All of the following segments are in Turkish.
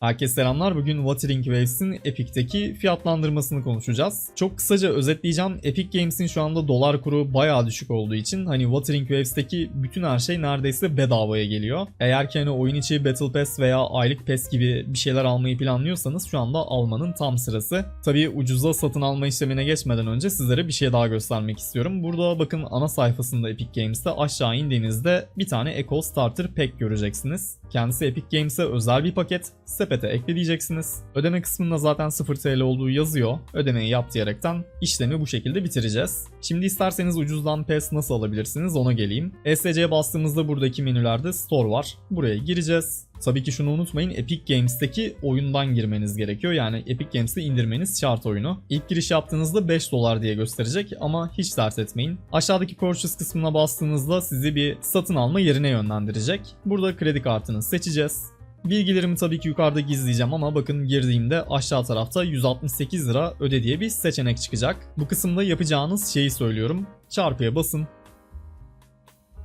Herkese selamlar. Bugün Wuthering Waves'in Epic'teki fiyatlandırmasını konuşacağız. Çok kısaca özetleyeceğim. Epic Games'in şu anda dolar kuru bayağı düşük olduğu için hani Wuthering Waves'teki bütün her şey neredeyse bedavaya geliyor. Eğer ki hani oyun içi Battle Pass veya aylık pass gibi bir şeyler almayı planlıyorsanız şu anda almanın tam sırası. Tabii ucuza satın alma işlemine geçmeden önce sizlere bir şey daha göstermek istiyorum. Burada bakın ana sayfasında Epic Games'te aşağı indiğinizde bir tane Echo Starter Pack göreceksiniz. Kendisi Epic Games'e özel bir paket. Sepete ekleyeceksiniz. Ödeme kısmında zaten 0 TL olduğu yazıyor. Ödemeyi yap diyerekten işlemi bu şekilde bitireceğiz. Şimdi isterseniz ucuzdan PES nasıl alabilirsiniz ona geleyim. ESC'ye bastığımızda buradaki menülerde Store var. Buraya gireceğiz. Tabii ki şunu unutmayın Epic Games'teki oyundan girmeniz gerekiyor. Yani Epic Games'te indirmeniz şart oyunu. İlk giriş yaptığınızda 5 dolar diye gösterecek ama hiç dert etmeyin. Aşağıdaki Purchase kısmına bastığınızda sizi bir satın alma yerine yönlendirecek. Burada kredi kartını seçeceğiz. Bilgilerimi tabii ki yukarıda gizleyeceğim ama bakın girdiğimde aşağı tarafta 168 lira öde diye bir seçenek çıkacak. Bu kısımda yapacağınız şeyi söylüyorum. Çarpıya basın.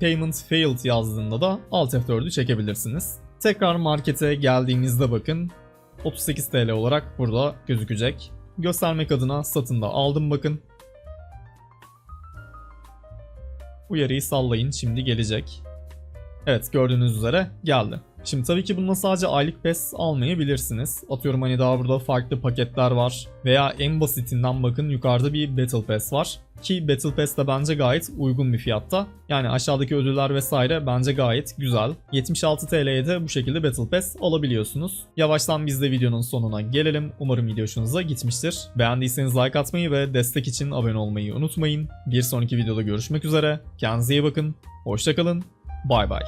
Payment failed yazdığında da Alt F4'ü çekebilirsiniz. Tekrar markete geldiğinizde bakın 38 TL olarak burada gözükecek. Göstermek adına satında aldım bakın. Uyarıyı sallayın şimdi gelecek. Evet gördüğünüz üzere geldi. Şimdi tabii ki bunda sadece aylık PES almayabilirsiniz. Atıyorum hani daha burada farklı paketler var. Veya en basitinden bakın yukarıda bir Battle Pass var. Ki Battle Pass de bence gayet uygun bir fiyatta. Yani aşağıdaki ödüller vesaire bence gayet güzel. 76 TL'ye de bu şekilde Battle Pass alabiliyorsunuz. Yavaştan biz de videonun sonuna gelelim. Umarım video hoşunuza gitmiştir. Beğendiyseniz like atmayı ve destek için abone olmayı unutmayın. Bir sonraki videoda görüşmek üzere. Kendinize iyi bakın. Hoşçakalın. Bay bay.